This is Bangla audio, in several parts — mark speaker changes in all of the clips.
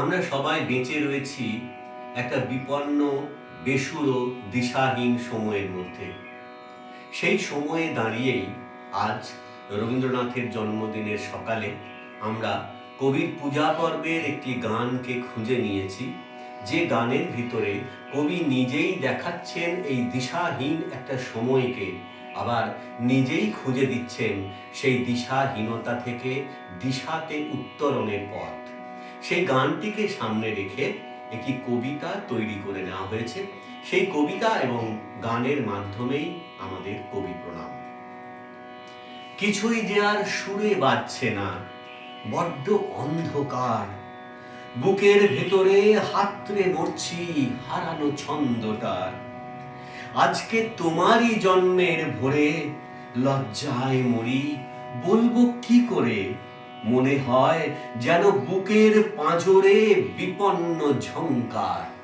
Speaker 1: আমরা সবাই বেঁচে রয়েছি একটা বিপন্ন, বেসুরো, দিশাহীন সময়ের মধ্যে। সেই সময়ে দাঁড়িয়েই আজ রবীন্দ্রনাথের জন্মদিনের সকালে আমরা কবির পূজা পর্বের একটি গানকে খুঁজে নিয়েছি। যে গানের ভিতরে কবি নিজেই দেখাচ্ছেন এই দিশাহীন একটা সময়কে, আবার নিজেই খুঁজে দিচ্ছেন সেই দিশাহীনতা থেকে দিশাতে উত্তরণের পথ। সেই গানটিকে সামনে রেখে একটি কবিতা তৈরি করে নেওয়া হয়েছে। সেই কবিতা এবং গানের মাধ্যমেই আমাদের কবি প্রণাম। কিছুই যে আর সুরে বাজছে না, বড্ড অন্ধকার। বুকের ভেতরে হাতরে মরছি হারানো ছন্দটার আজকে তোমারই জন্মের ভোরে লজ্জায় মরি, বলব কি করে মনে হয় যেন বুকের পাঁজরে বিপন্ন ঝঙ্কার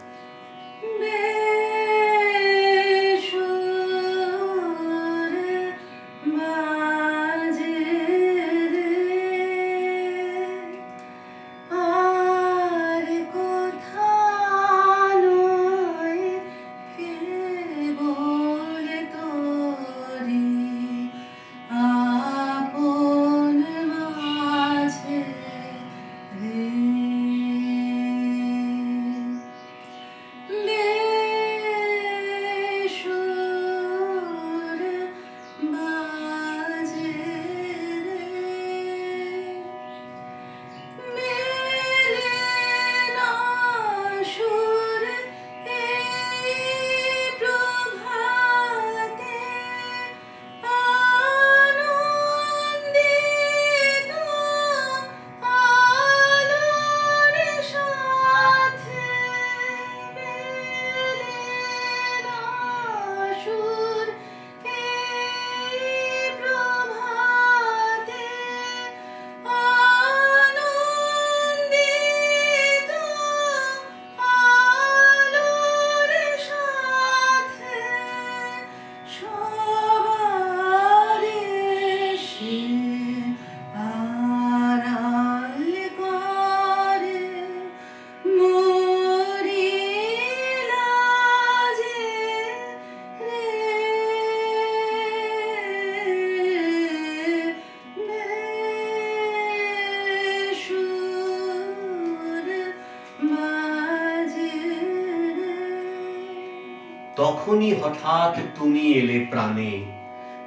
Speaker 1: তখনই হঠাৎ তুমি এলে প্রাণে।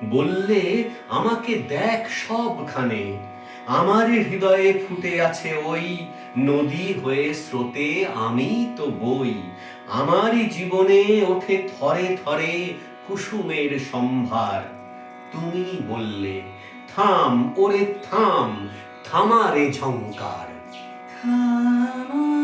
Speaker 1: বললে, আমাকে দেখ সবখানে। আমার হৃদয়ে ফুটে আছে ওই নদী হয়ে স্রোতে আমি তো বই। আমারই জীবনে ওঠে থরে থরে কুসুমের সম্ভার। তুমি বললে, থাম, ওরে থাম থামারে ঝংকার। ঝঙ্কার